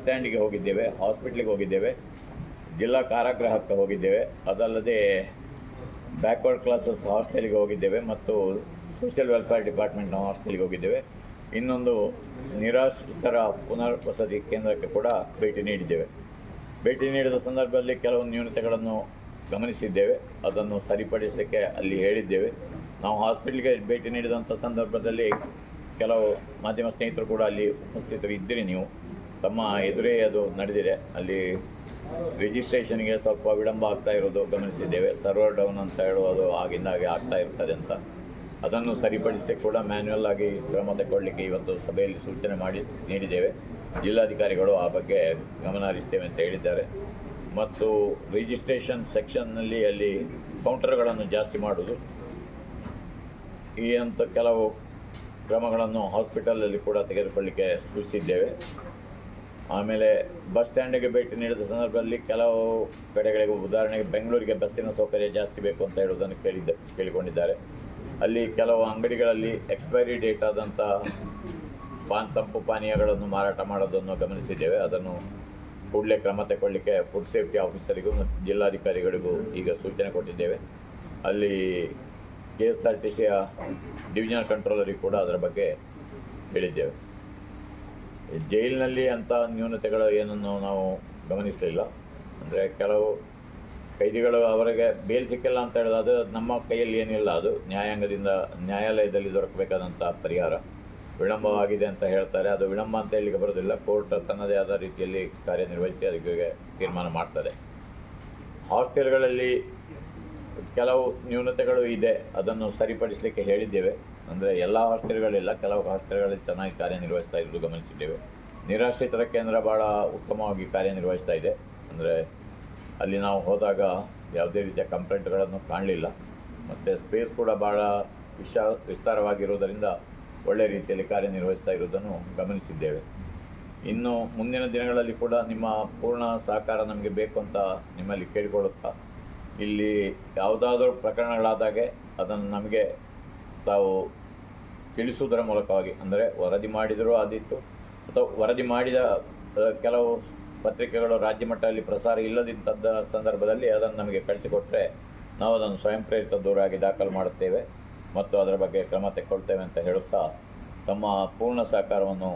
ಸ್ಟ್ಯಾಂಡಿಗೆ ಹೋಗಿದ್ದೇವೆ, ಹಾಸ್ಪಿಟ್ಲಿಗೆ ಹೋಗಿದ್ದೇವೆ, ಜಿಲ್ಲಾ ಕಾರಾಗೃಹಕ್ಕೆ ಹೋಗಿದ್ದೇವೆ. ಅದಲ್ಲದೆ ಬ್ಯಾಕ್ವರ್ಡ್ ಕ್ಲಾಸಸ್ ಹಾಸ್ಟೆಲ್ಗೆ ಹೋಗಿದ್ದೇವೆ ಮತ್ತು ಸೋಷಿಯಲ್ ವೆಲ್ಫೇರ್ ಡಿಪಾರ್ಟ್ಮೆಂಟ್ನ ಹಾಸ್ಟೆಲ್ಗೆ ಹೋಗಿದ್ದೇವೆ. ಇನ್ನೊಂದು ನಿರಾಶ್ರಿತರ ಪುನರ್ವಸತಿ ಕೇಂದ್ರಕ್ಕೆ ಕೂಡ ಭೇಟಿ ನೀಡಿದ್ದೇವೆ. ಭೇಟಿ ನೀಡಿದ ಸಂದರ್ಭದಲ್ಲಿ ಕೆಲವು ನ್ಯೂನತೆಗಳನ್ನು ಗಮನಿಸಿದ್ದೇವೆ. ಅದನ್ನು ಸರಿಪಡಿಸಲಿಕ್ಕೆ ಅಲ್ಲಿ ಹೇಳಿದ್ದೇವೆ. ನಾವು ಹಾಸ್ಪಿಟ್ಲಿಗೆ ಭೇಟಿ ನೀಡಿದಂಥ ಸಂದರ್ಭದಲ್ಲಿ ಕೆಲವು ಮಾಧ್ಯಮ ಸ್ನೇಹಿತರು ಕೂಡ ಅಲ್ಲಿ ಉಪಸ್ಥಿತರು ಇದ್ದೀರಿ ನೀವು. ತಮ್ಮ ಎದುರೇ ಅದು ನಡೆದಿದೆ. ಅಲ್ಲಿ ರಿಜಿಸ್ಟ್ರೇಷನ್ಗೆ ಸ್ವಲ್ಪ ವಿಳಂಬ ಆಗ್ತಾ ಇರೋದು ಗಮನಿಸಿದ್ದೇವೆ. ಸರ್ವರ್ ಡೌನ್ ಅಂತ ಹೇಳುವುದು ಆಗಿಂದಾಗೆ ಆಗ್ತಾ ಇರ್ತದೆ ಅಂತ. ಅದನ್ನು ಸರಿಪಡಿಸಿ ಕೂಡ ಮ್ಯಾನ್ಯುವಲ್ ಆಗಿ ಕ್ರಮ ತಗೊಳ್ಳಿಕ್ಕೆ ಇವತ್ತು ಸಭೆಯಲ್ಲಿ ಸೂಚನೆ ಮಾಡಿ ನೀಡಿದ್ದೇವೆ. ಜಿಲ್ಲಾಧಿಕಾರಿಗಳು ಆ ಬಗ್ಗೆ ಗಮನ ಹರಿಸ್ತೇವೆ ಅಂತ ಹೇಳಿದ್ದಾರೆ. ಮತ್ತು ರಿಜಿಸ್ಟ್ರೇಷನ್ ಸೆಕ್ಷನ್ನಲ್ಲಿ ಅಲ್ಲಿ ಕೌಂಟರ್ಗಳನ್ನು ಜಾಸ್ತಿ ಮಾಡೋದು ಈ ಅಂತ ಕೆಲವು ಕ್ರಮಗಳನ್ನು ಹಾಸ್ಪಿಟಲಲ್ಲಿ ಕೂಡ ತೆಗೆದುಕೊಳ್ಳಿಕ್ಕೆ ಸೂಚಿಸಿದ್ದೇವೆ. ಆಮೇಲೆ ಬಸ್ ಸ್ಟ್ಯಾಂಡಿಗೆ ಭೇಟಿ ನೀಡಿದ ಸಂದರ್ಭದಲ್ಲಿ ಕೆಲವು ಕಡೆಗಳಿಗೆ ಉದಾಹರಣೆಗೆ ಬೆಂಗಳೂರಿಗೆ ಬಸ್ಸಿನ ಸೌಕರ್ಯ ಜಾಸ್ತಿ ಬೇಕು ಅಂತ ಹೇಳುವುದನ್ನು ಕೇಳಿದ್ದ, ಕೇಳಿಕೊಂಡಿದ್ದಾರೆ. ಅಲ್ಲಿ ಕೆಲವು ಅಂಗಡಿಗಳಲ್ಲಿ ಎಕ್ಸ್ಪೈರಿ ಡೇಟ್ ಆದಂಥ ಪಾನ್ ತಂಪು ಪಾನೀಯಗಳನ್ನು ಮಾರಾಟ ಮಾಡೋದನ್ನು ಗಮನಿಸಿದ್ದೇವೆ. ಅದನ್ನು ಕೂಡಲೇ ಕ್ರಮ ತಗೊಳ್ಳಿಕ್ಕೆ ಫುಡ್ ಸೇಫ್ಟಿ ಆಫೀಸರಿಗೂ ಮತ್ತು ಜಿಲ್ಲಾಧಿಕಾರಿಗಳಿಗೂ ಈಗ ಸೂಚನೆ ಕೊಟ್ಟಿದ್ದೇವೆ. ಅಲ್ಲಿ ಕೆ ಎಸ್ ಆರ್ ಟಿ ಸಿಯ ಡಿವಿಷನಲ್ ಕಂಟ್ರೋಲರಿಗೆ ಕೂಡ ಅದರ ಬಗ್ಗೆ ಹೇಳಿದ್ದೇವೆ. ಜೈಲಿನಲ್ಲಿ ಅಂಥ ನ್ಯೂನತೆಗಳು ಏನನ್ನು ನಾವು ಗಮನಿಸಲಿಲ್ಲ. ಅಂದರೆ ಕೆಲವು ಕೈದಿಗಳು ಅವರಿಗೆ ಬೇಲ್ ಸಿಕ್ಕಿಲ್ಲ ಅಂತ ಹೇಳಿದ್ರೆ ಅದು ನಮ್ಮ ಕೈಯಲ್ಲಿ ಏನಿಲ್ಲ, ಅದು ನ್ಯಾಯಾಂಗದಿಂದ, ನ್ಯಾಯಾಲಯದಲ್ಲಿ ದೊರಕಬೇಕಾದಂಥ ಪರಿಹಾರ. ವಿಳಂಬವಾಗಿದೆ ಅಂತ ಹೇಳ್ತಾರೆ. ಅದು ವಿಳಂಬ ಅಂತ ಹೇಳಲಿಕ್ಕೆ ಬರೋದಿಲ್ಲ ಕೋರ್ಟ್ ತನ್ನದೇ ಆದ ರೀತಿಯಲ್ಲಿ ಕಾರ್ಯನಿರ್ವಹಿಸಿ ಅದಕ್ಕೆ ತೀರ್ಮಾನ ಮಾಡ್ತದೆ. ಹಾಸ್ಟೆಲ್ಗಳಲ್ಲಿ ಕೆಲವು ನ್ಯೂನತೆಗಳು ಇದೆ, ಅದನ್ನು ಸರಿಪಡಿಸಲಿಕ್ಕೆ ಹೇಳಿದ್ದೇವೆ. ಅಂದರೆ ಎಲ್ಲ ಹಾಸ್ಟೆಲ್ಗಳಿಲ್ಲ, ಕೆಲವು ಹಾಸ್ಟೆಲ್ಗಳಲ್ಲಿ ಚೆನ್ನಾಗಿ ಕಾರ್ಯನಿರ್ವಹಿಸ್ತಾ ಇರೋದು ಗಮನಿಸಿದ್ದೇವೆ. ನಿರಾಶ್ರಿತರ ಕೇಂದ್ರ ಭಾಳ ಉತ್ತಮವಾಗಿ ಕಾರ್ಯನಿರ್ವಹಿಸ್ತಾ ಇದೆ. ಅಂದರೆ ಅಲ್ಲಿ ನಾವು ಹೋದಾಗ ಯಾವುದೇ ರೀತಿಯ ಕಂಪ್ಲೇಂಟ್ಗಳನ್ನು ಕಾಣಲಿಲ್ಲ. ಮತ್ತು ಸ್ಪೇಸ್ ಕೂಡ ಭಾಳ ವಿಶಾ, ವಿಸ್ತಾರವಾಗಿರುವುದರಿಂದ ಒಳ್ಳೆಯ ರೀತಿಯಲ್ಲಿ ಕಾರ್ಯನಿರ್ವಹಿಸ್ತಾ ಇರುವುದನ್ನು ಗಮನಿಸಿದ್ದೇವೆ. ಇನ್ನು ಮುಂದಿನ ದಿನಗಳಲ್ಲಿ ಕೂಡ ನಿಮ್ಮ ಪೂರ್ಣ ಸಹಕಾರ ನಮಗೆ ಬೇಕು ಅಂತ ನಿಮ್ಮಲ್ಲಿ ಕೇಳಿಕೊಳ್ಳುತ್ತಾ ಇಲ್ಲಿ ಯಾವುದಾದ್ರೂ ಪ್ರಕರಣಗಳಾದಾಗೆ ಅದನ್ನು ನಮಗೆ ತಾವು ತಿಳಿಸುವುದರ ಮೂಲಕವಾಗಿ, ಅಂದರೆ ವರದಿ ಮಾಡಿದರೂ ಆದಿತ್ತು ಅಥವಾ ವರದಿ ಮಾಡಿದ ಕೆಲವು ಪತ್ರಿಕೆಗಳು ರಾಜ್ಯ ಮಟ್ಟದಲ್ಲಿ ಪ್ರಸಾರ ಇಲ್ಲದಿದ್ದ ಸಂದರ್ಭದಲ್ಲಿ ಅದನ್ನು ನಮಗೆ ಕಳಿಸಿಕೊಟ್ಟರೆ ನಾವು ಅದನ್ನು ಸ್ವಯಂ ಪ್ರೇರಿತ ದೂರಾಗಿ ದಾಖಲು ಮಾಡುತ್ತೇವೆ ಮತ್ತು ಅದರ ಬಗ್ಗೆ ಕ್ರಮ ತೆಕ್ಕೊಳ್ತೇವೆ ಅಂತ ಹೇಳುತ್ತಾ ತಮ್ಮ ಪೂರ್ಣ ಸಹಕಾರವನ್ನು